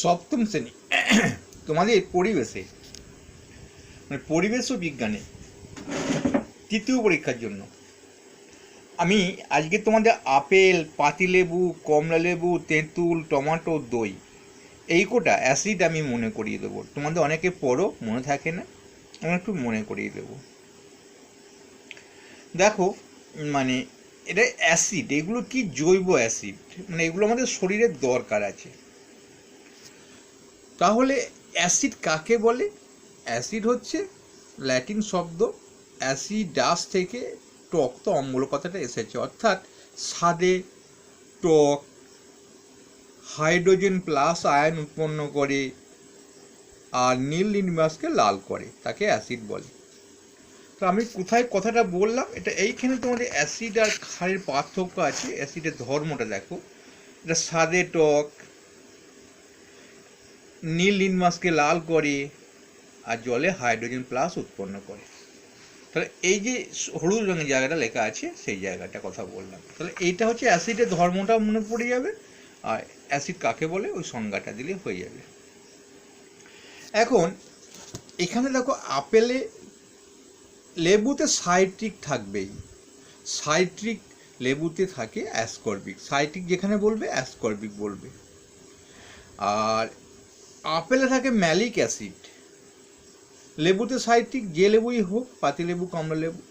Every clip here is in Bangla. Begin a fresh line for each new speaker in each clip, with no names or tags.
সপ্তম শ্রেণি। তোমাদের পরিবেশে মানে পরিবেশ ও বিজ্ঞানে তৃতীয় পরীক্ষার জন্য। আমি আজকে তোমাদের আপেল, পাতিলেবু, কমলালেবু, তেঁতুল, টমাটো, দই, এই কোটা অ্যাসিড আমি মনে করিয়ে দেবো। তোমাদের অনেকে পড়ো, মনে থাকে না, আমি একটু মনে করিয়ে দেবো। দেখো মানে এটা অ্যাসিড এগুলো কি জৈব অ্যাসিড মানে এগুলো আমাদের শরীরের দরকার আছে। তাহলে অ্যাসিড কাকে বলে? অ্যাসিড হচ্ছে ল্যাটিন শব্দ অ্যাসিডাস থেকে টক, তো অম্ল কথাটা এসেছে। অর্থাৎ স্বাদে টক, হাইড্রোজেন প্লাস আয়ন উৎপন্ন করে আর নীল নির্বাসকে লাল করে, তাকে অ্যাসিড বলে। তো আমি কোথায় কথাটা বললাম? এটা এইখানে তোমাদের অ্যাসিড আর ক্ষারের পার্থক্য আছে। অ্যাসিডের ধর্মটা দেখো। এটা স্বাদে টক নীল লিনমাসকে লাল করে আর জলে হাইড্রোজেন প্লাস উৎপন্ন করে। তাহলে এই যে হলুদ রঙের জায়গাটা লেখা আছে, সেই জায়গাটা কথা বললাম। তাহলে এইটা হচ্ছে অ্যাসিডের ধর্মটা মনে পড়ে যাবে আর অ্যাসিড কাকে বলে? ওই সংজ্ঞাটা দিলে হয়ে যাবে। এখন এখানে দেখো আপেলে লেবুতে সাইট্রিক থাকবেই। সাইট্রিক লেবুতে থাকে অ্যাসকর্বিক। সাইট্রিক যেখানে বলবে, অ্যাসকর্বিক বলবে। আর আপেলে থাকে ম্যালিক অ্যাসিড। লেবুতে সাইট্রিক যে লেবুই হোক পাতিলেবু কমলা লেবু,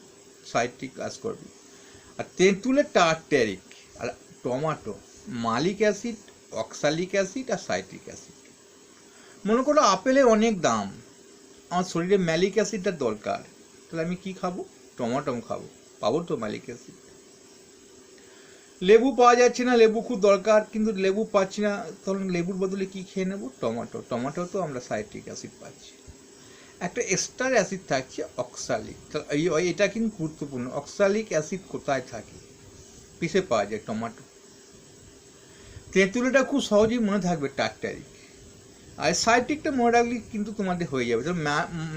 সাইট্রিক করবে। আর তেঁতুলে টার্টারিক, আর tomato, malic acid, oxalic acid আর সাইট্রিক অ্যাসিড। মনে করো আপেলে অনেক দাম। আমার শরীরে ম্যালিক অ্যাসিডটা দরকার। তাহলে আমি কি খাব? টমাটম খাব। পাবো তো ম্যালিক অ্যাসিড। লেবু পাওয়া যাচ্ছে না, লেবু খুব দরকার, কিন্তু লেবু পাচ্ছি না। তখন লেবুর বদলে কি খেয়ে নেব? টমেটো। টমেটো তো আমরা সাইট্রিক অ্যাসিড পাচ্ছি। একটা এক্সট্রা অ্যাসিড থাকছে অক্সালিক। এটা কিন্তু গুরুত্বপূর্ণ। অক্সালিক অ্যাসিড কোথায় থাকে? পিসে পাওয়া যায় টমেটো? তেঁতুলটা খুব সহজেই মনে থাকবে টার্টারিক আর সাইট্রিকটা মনে রাখলে কিন্তু তোমাদের হয়ে যাবে। তো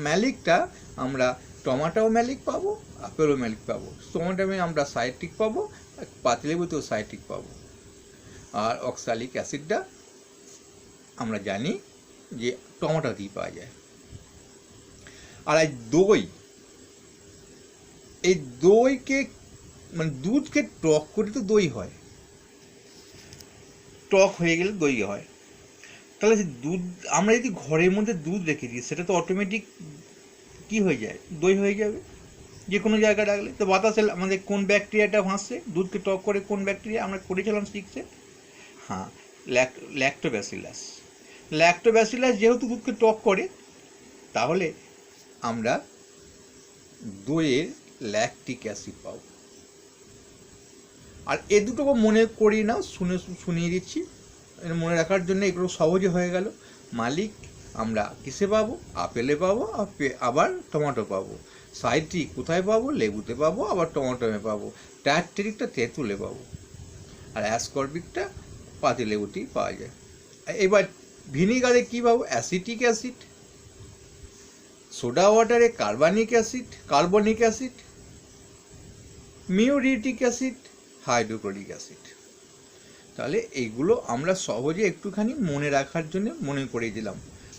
ম্যালিকটা আমরা টমাটোও ম্যালিক পাবো, আপেলও ম্যালিক পাবো। টমাটোমে আমরা সাইট্রিক পাবো, পাতিলেবুতেও সাইট্রিক পাবো। আর অক্সালিক অ্যাসিডটা আমরা জানি যে টমেটোতেই পাওয়া যায়। আর এই দই, এই দইকে মানে দুধকে টক করে তো দই হয়। টক হয়ে গেলে দই হয়। তাহলে দুধ, আমরা যদি ঘরের মধ্যে দুধ রেখে দিই, সেটা তো অটোমেটিক কি হয়ে যায়? দই হয়ে যাবে। যে কোনো জায়গায় রাখলে। তো বাতাসে আমাদের কোন ব্যাকটেরিয়াটা ভাসছে? দুধকে টক করে কোন ব্যাকটেরিয়া? আমরা করেছিলাম শিখছে। হ্যাঁ ল্যাক্টোব্যাসিলাস। ল্যাক্টোব্যাসিলাস যেহেতু দুধকে টক করে, তাহলে আমরা দইয়ের ল্যাকটিক অ্যাসিড পাবো। আর এ দুটো মনে করি নাও, শুনে শুনিয়ে দিচ্ছি। মনে রাখার জন্য এগুলো সহজে হয়ে গেল। মালিক আমরা কিসে পাবো? আপেলে পাবো আবার টমেটো পাবো। সাইট্রিক কোথায় পাবো? লেবুতে পাবো, আবার টমেটোমে পাবো। ট্যাট্রিকটা তেঁতুলে পাবো। আর অ্যাসকর্বিকটা পাতি লেবুতেই পাওয়া যায়। এবার ভিনিগারে কী পাবো? Acetic acid, soda ওয়াটারে carbonic acid carbonic acid, muriatic acid, hydrochloric acid. তাহলে এইগুলো আমরা সহজে একটুখানি মনে রাখার জন্য মনে করিয়ে দিলাম।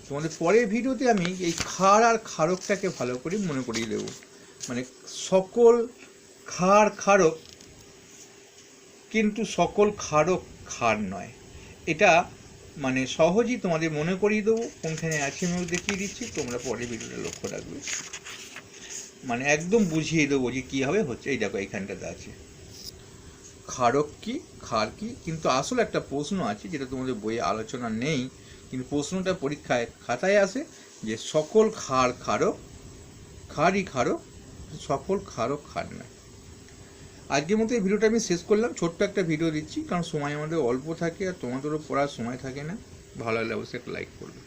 তোমাদের পরের ভিডিওতে আমি এই খার আর ক্ষারকটাকে ভালো করে মনে করিয়ে দেবো। মানে সকল খার ক্ষারক কিন্তু সকল ক্ষারক খার নয়। এটা মানে সহজেই তোমাদের মনে করিয়ে দেবো। কোনখানে আছে আমি দেখিয়ে দিচ্ছি। তোমরা পরের ভিডিওটা লক্ষ্য রাখবে। মানে একদম বুঝিয়ে দেবো যে কীভাবে হচ্ছে এই দেখো এইখানটাতে আছে। ক্ষারক কি খার কি? কিন্তু আসলে একটা প্রশ্ন আছে যেটা তোমাদের বইয়ে আলোচনা নেই। কিন্তু প্রশ্নটা পরীক্ষায় খাতায় আসে যে সকল খার খারক খারই খারক সকল খারক খার না আজকের মতো এই ভিডিওটা আমি শেষ করলাম। ছোট্ট একটা ভিডিও দিচ্ছি, কারণ সময় আমাদের অল্প থাকে আর তোমাদেরও পড়ার সময় থাকে না। ভালো লাগলে অবশ্যই একটা লাইক করবে।